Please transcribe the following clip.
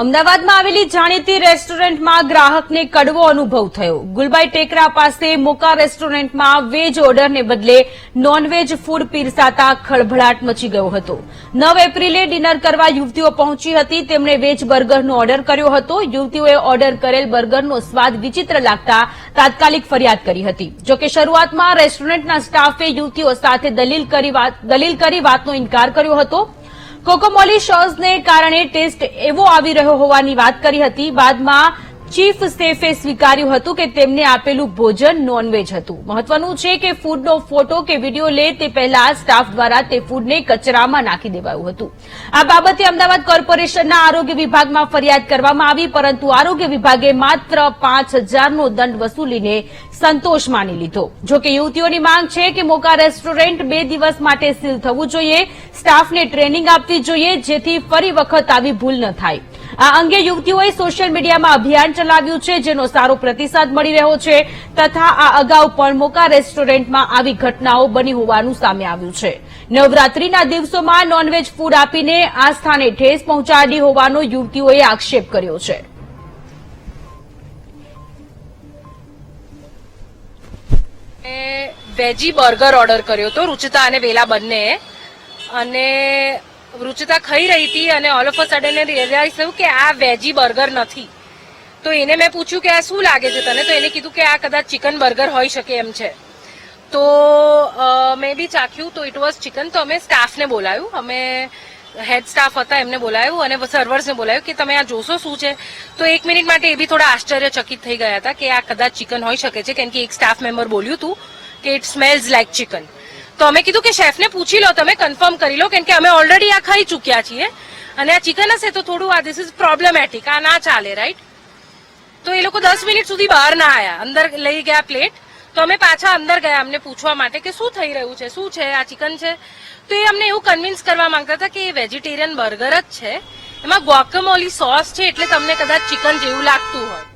અમદાવાદમાં આવેલી જાણીતી રેસ્ટોરન્ટમાં ગ્રાહકને કડવો અનુભવ થયો. ગુલબાઈ ટેકરા પાસે મોકા રેસ્ટોરન્ટમાં વેજ ઓર્ડરને બદલે નોનવેજ ફૂડ પીરસાતા ખળભળાટ મચી ગયો હતો. નવ એપ્રિલે ડિનર કરવા યુવતીઓ પહોંચી હતી. તેમણે વેજ બર્ગરનો ઓર્ડર કર્યો હતો. યુવતીઓએ ઓર્ડર કરેલ બર્ગરનો સ્વાદ વિચિત્ર લાગતા તાત્કાલિક ફરિયાદ કરી હતી. જોકે શરૂઆતમાં રેસ્ટોરન્ટના સ્ટાફે યુવતીઓ સાથે દલીલ કરી દલીલ કરી વાતનો ઇનકાર કર્યો હતો. કોકોમોલી શોઝને કારણે ટેસ્ટ એવો આવી રહ્યો હોવાની વાત કરી હતી. બાદમાં ચીફ સેફે સ્વીકાર્યું હતું કે તેમને આપેલું ભોજન નોનવેજ હતું. મહત્વનું છે કે ફૂડનો ફોટો કે વીડિયો લે તે પહેલા સ્ટાફ દ્વારા તે ફૂડને કચરામાં નાખી દેવાયું હતું. આ બાબતે અમદાવાદ કોર્પોરેશનના આરોગ્ય વિભાગમાં ફરિયાદ કરવામાં આવી, પરંતુ આરોગ્ય વિભાગે માત્ર પાંચ હજારનો દંડ વસૂલીને સંતોષ માની લીધો. જોકે યુવતીઓની માંગ છે કે મોકા રેસ્ટોરન્ટ બે દિવસ માટે સીલ થવું જોઈએ સ્ટાફને ટ્રેનિંગ આપવી જોઈએ, જેથી ફરી વખત આવી ભૂલ ન થાય. આ અંગે યુવતીઓએ સોશિયલ મીડિયામાં અભિયાન ચલાવ્યું છે, જેનો સારો પ્રતિસાદ મળી રહ્યો છે, તથા આ અગાઉ પણ મોકા રેસ્ટોરન્ટમાં આવી ઘટનાઓ બની હોવાનું સામે આવ્યું છે. નવરાત્રીના દિવસોમાં નોનવેજ ફૂડ આપીને આ સ્થાને ઠેસ પહોંચાડી હોવાનો યુવતીઓએ આક્ષેપ કર્યો છે. વેજી બર્ગર ઓર્ડર કર્યો હતો રૂચિતા અને વેલા બંને. અને રુચિતા ખાઈ રહી હતી અને all of a sudden realise થયું કે આ વેજી બર્ગર નથી. તો એને મેં પૂછ્યું કે આ શું લાગે છે તને? તો એને કીધું કે આ કદાચ ચિકન બર્ગર હોઈ શકે એમ છે. તો મેં બી ચાખ્યું. તો ઇટ વોઝ ચિકન તો અમે સ્ટાફને બોલાયું અમે હેડ સ્ટાફ હતા, એમને બોલાયું અને સર્વર્સને બોલાયું કે તમે આ જોશો શું છે? તો એક મિનિટ માટે એ બી થોડા આશ્ચર્યચકિત થઈ ગયા હતા કે આ કદાચ ચિકન હોઈ શકે છે. કેમ કે એક સ્ટાફ મેમ્બર બોલ્યું હતું કે ઇટ સ્મેલ્સ લાઈક ચિકન તો અમે કીધું કે શેફને પૂછી લો, તમે કન્ફર્મ કરી લો, કેમ કે અમે ઓલરેડી આ ખાઈ ચૂક્યા છીએ. અને આ ચિકન હશે તો થોડું આ ધીસ ઇઝ પ્રોબ્લેમેટિક આ ના ચાલે રાઈટ તો એ લોકો દસ મિનિટ સુધી બહાર ના આવ્યા અંદર લઈ ગયા પ્લેટ તો અમે પાછા અંદર ગયા અમને પૂછવા માટે કે શું થઈ રહ્યું છે, શું છે, આ ચિકન છે? તો એ અમને એવું કન્વિન્સ કરવા માંગતા હતા કે એ વેજીટેરિયન બર્ગર જ છે. એમાં ગ્વાકમોલી સોસ છે, એટલે તમને કદાચ ચિકન જેવું લાગતું હોય.